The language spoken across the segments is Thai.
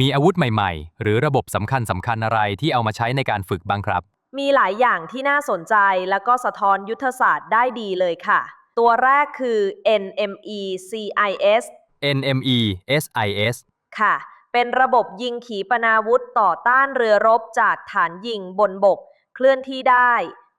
มีอาวุธใหม่ๆ หรือระบบสำคัญสำคัญอะไรที่เอามาใช้ในการฝึกบ้างครับ มีหลายอย่างที่น่าสนใจแล้วก็สะท้อนยุทธศาสตร์ได้ดีเลยค่ะ ตัวแรกคือ NME CIS NME SIS ค่ะ เป็นระบบยิงขีปนาวุธต่อต้านเรือรบจากฐานยิงบนบก เคลื่อนที่ได้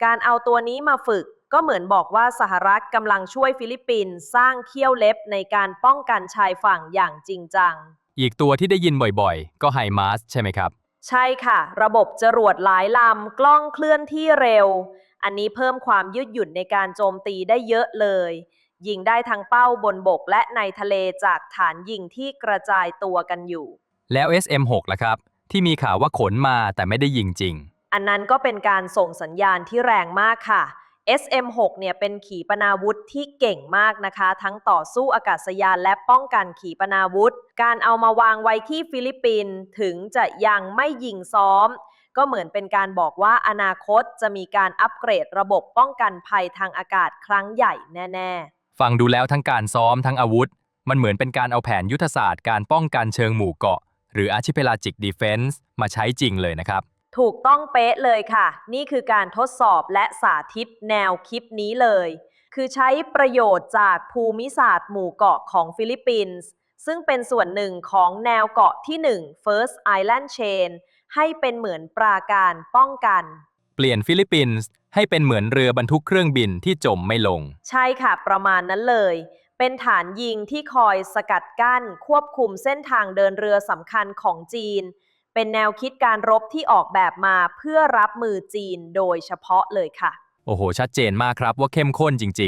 การเอาตัวนี้มาฝึกก็เหมือนบอกว่าสหรัฐกำลังช่วยฟิลิปปินส์สร้างเขี้ยวเล็บในการป้องกันชายฝั่งอย่างจริงจัง อีกตัวที่ได้ยินบ่อยๆ ก็ไฮมาสใช่ไหมครับ ใช่ค่ะ ระบบจรวดหลายลำกล้องเคลื่อนที่เร็ว อันนี้เพิ่มความยืดหยุ่นในการโจมตีได้เยอะเลย ยิงได้ทั้งเป้าบนบกและในทะเลจากฐานยิงที่กระจายตัวกันอยู่ แล้ว SM6 ล่ะครับ ที่มีข่าวว่าขนมาแต่ไม่ได้ยิงจริง อันนั้นก็เป็นการส่งสัญญาณที่แรงมากค่ะ SM6 เนี่ยเป็นขีปนาวุธที่เก่งมากนะคะ ทั้งต่อสู้อากาศยานและป้องกันขีปนาวุธ การเอามาวางไว้ที่ฟิลิปปินส์ถึงจะยังไม่ยิงซ้อม ก็เหมือนเป็นการบอกว่าอนาคตจะมีการอัปเกรดระบบป้องกันภัยทางอากาศครั้งใหญ่แน่ ๆ ฟังดูแล้วทั้งการซ้อมทั้งอาวุธ มันเหมือนเป็นการเอาแผนยุทธศาสตร์การป้องกันเชิงหมู่เกาะ หรือ Archipelagic Defense มาใช้จริงเลยนะครับ ถูกต้องเป๊ะเลยค่ะ นี่คือการทดสอบและสาธิตแนวคิดนี้เลย คือใช้ประโยชน์จากภูมิศาสตร์หมู่เกาะของฟิลิปปินส์ ซึ่งเป็นส่วนหนึ่งของแนวเกาะที่ 1 First Island Chain ให้เป็นเหมือนปราการป้องกัน เปลี่ยนฟิลิปปินส์ให้เป็นเหมือนเรือบรรทุกเครื่องบินที่จมไม่ลง ใช่ค่ะ ประมาณนั้นเลย เป็นฐานยิงที่คอยสกัดกั้นควบคุมเส้นทางเดินเรือสำคัญของจีน เป็นแนวคิดการรบที่ออกแบบมาเพื่อรับมือจีนโดยเฉพาะเลยค่ะ โอ้โห ชัดเจนมากครับว่าเข้มข้นจริงๆ